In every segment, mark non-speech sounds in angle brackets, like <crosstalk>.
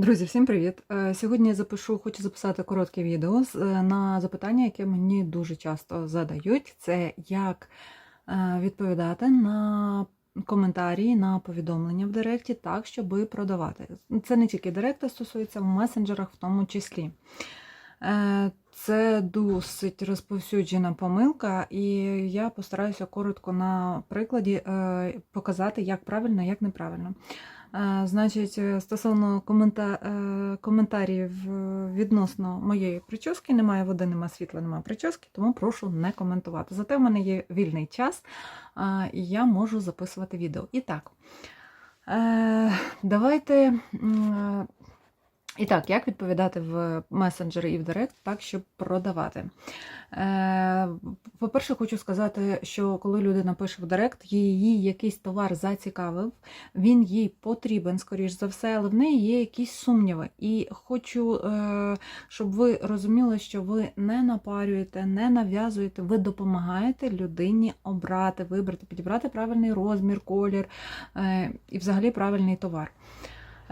Друзі, всім привіт! Е, Сьогодні я запишу, хочу записати коротке відео е, на запитання, яке мені дуже часто задають. Це як е, відповідати на коментарі, на повідомлення в Директі так, щоб продавати. Це не тільки Директа стосується, в месенджерах в тому числі. Це досить розповсюджена помилка, і я постараюся коротко на прикладі показати, як правильно, як неправильно. Значить, е, стосовно комента... е, коментарів е, відносно моєї прически, немає води, немає світла, немає прически, тому прошу не коментувати. Зате в мене є вільний час, і я можу записувати відео. І так, давайте. І так, як відповідати в месенджери і в Директ так, щоб продавати? По-перше, хочу сказати, що коли людина пише в Директ, її якийсь товар зацікавив, він їй потрібен, скоріш за все, але в неї є якісь сумніви. І хочу, е, щоб ви розуміли, що ви не напарюєте, не нав'язуєте, ви допомагаєте людині обрати, вибрати, підібрати правильний розмір, колір е, і взагалі правильний товар.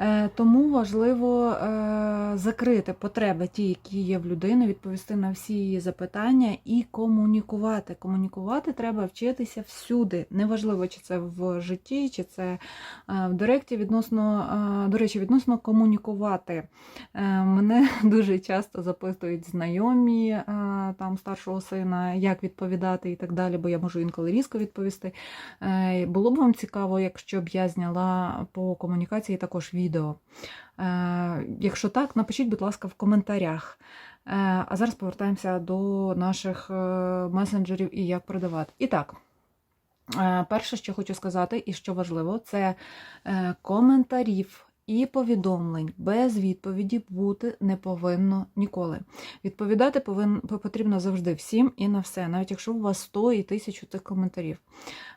Е, Тому важливо е, закрити потреби, ті, які є в людини, відповісти на всі її запитання і комунікувати. Комунікувати треба вчитися всюди. Неважливо, чи це в житті, чи це е, в директі відносно, до речі, відносно комунікувати. Мене <laughs> дуже часто запитують знайомі там старшого сина, як відповідати і так далі, бо я можу інколи різко відповісти. Було б вам цікаво, якщо б я зняла по комунікації також відео. Е, Якщо так, напишіть, будь ласка, в коментарях. Е, А зараз повертаємося до наших е, месенджерів і як продавати. І так, перше, що хочу сказати, і що важливо, це коментарів. І повідомлень без відповіді бути не повинно ніколи. Відповідати повин, потрібно завжди всім і на все, навіть якщо у вас 100 і 1000 тих коментарів.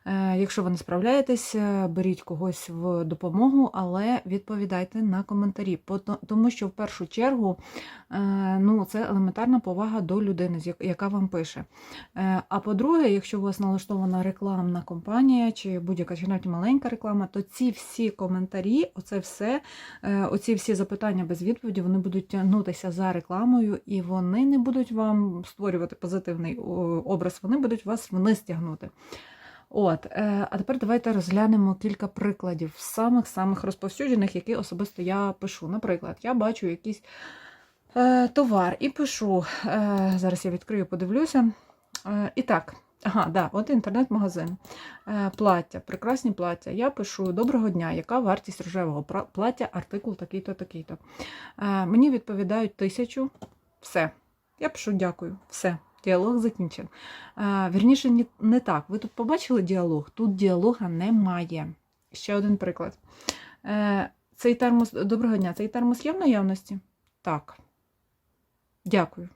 Е, Якщо ви не справляєтесь, е, беріть когось в допомогу, але відповідайте на коментарі, тому що в першу чергу е, ну, це елементарна повага до людини, яка вам пише. А по-друге, якщо у вас налаштована рекламна кампанія чи будь-яка навіть маленька реклама, то ці всі коментарі, оце все, е, оці всі запитання без відповіді, вони будуть тягнутися за рекламою, і вони не будуть вам створювати позитивний образ, вони будуть вас вниз тягнути. От, е, а тепер давайте розглянемо кілька прикладів самих-самих розповсюджених, які особисто я пишу. Наприклад, я бачу якийсь е, товар і пишу. Зараз я відкрию, подивлюся. І так, ага, да, от інтернет-магазин. Е, плаття, прекрасні плаття. Я пишу Доброго дня, яка вартість рожевого плаття, артикул такий-то, такий-то. Е, мені відповідають тисячу. Все. Я пишу дякую. Все. Діалог закінчен. Е, Вірніше, не так. Ви тут побачили діалог? Тут діалога немає. Ще один приклад. Цей термос, доброго дня, цей термос є в наявності? Так. Дякую.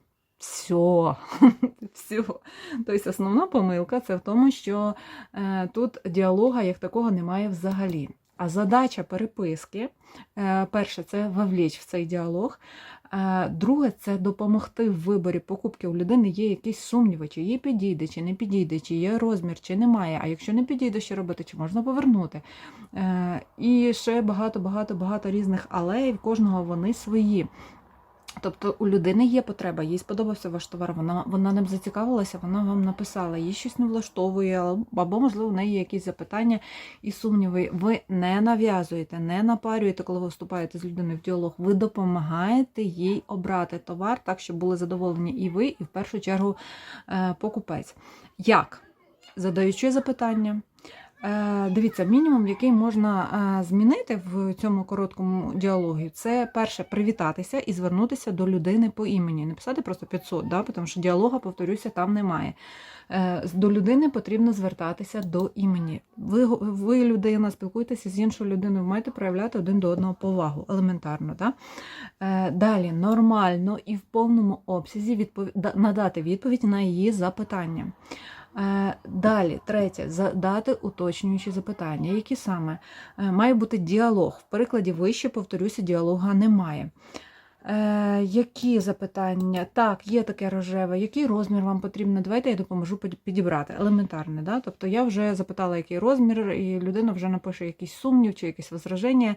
Все. <laughs> Все. Тобто основна помилка це в тому, що е, тут діалога як такого немає взагалі. А задача переписки, е, перше, це вовлечь в цей діалог. Е, Друге, це допомогти в виборі покупки. У людини є якісь сумніви, чи їй підійде, чи не підійде, чи є розмір, чи немає. А якщо не підійде, що робити, чи можна повернути. І ще багато, багато, різних але, і в кожного вони свої. Тобто у людини є потреба, їй сподобався ваш товар, вона, вона ним зацікавилася, вона вам написала, їй щось не влаштовує, або, можливо, в неї якісь запитання і сумніви. Ви не нав'язуєте, не напарюєте, коли ви вступаєте з людиною в діалог. Ви допомагаєте їй обрати товар так, щоб були задоволені і ви, і в першу чергу е, покупець. Як? Задаючи запитання. Е, Дивіться, мінімум, який можна е, змінити в цьому короткому діалогі, це перше привітатися і звернутися до людини по імені. Не писати просто 500, да? тому що діалога, повторюся, там немає. Е, До людини потрібно звертатися до імені. Ви, ви людина, спілкуєтеся з іншою людиною, маєте проявляти один до одного повагу, елементарно. Да? Далі нормально і в повному обсязі відпов... надати відповідь на її запитання. Далі, третє, задати уточнюючі запитання. Які саме? Е, Має бути діалог. В перекладі вище, повторюся, діалога немає. Е, які запитання? Так, є таке рожеве. Який розмір вам потрібно? Давайте я допоможу підібрати. Елементарне, да? Тобто я вже запитала, який розмір, і людина вже напише якийсь сумнів чи якесь возраження,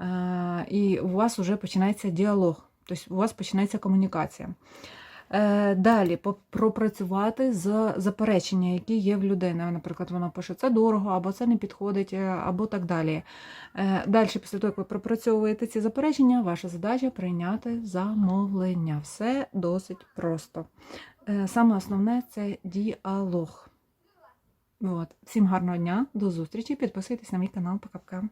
е, і у вас вже починається діалог, тобто у вас починається комунікація. Е, Далі пропрацювати з заперечення, які є в людини. Наприклад, вона пише це дорого, або це не підходить, е, або так далі. Е, Далі, після того, як ви пропрацьовуєте ці заперечення, ваша задача прийняти замовлення. Все досить просто. Саме основне це діалог. От. Всім гарного дня, до зустрічі. Підписуйтесь на мій канал. Пока-пока.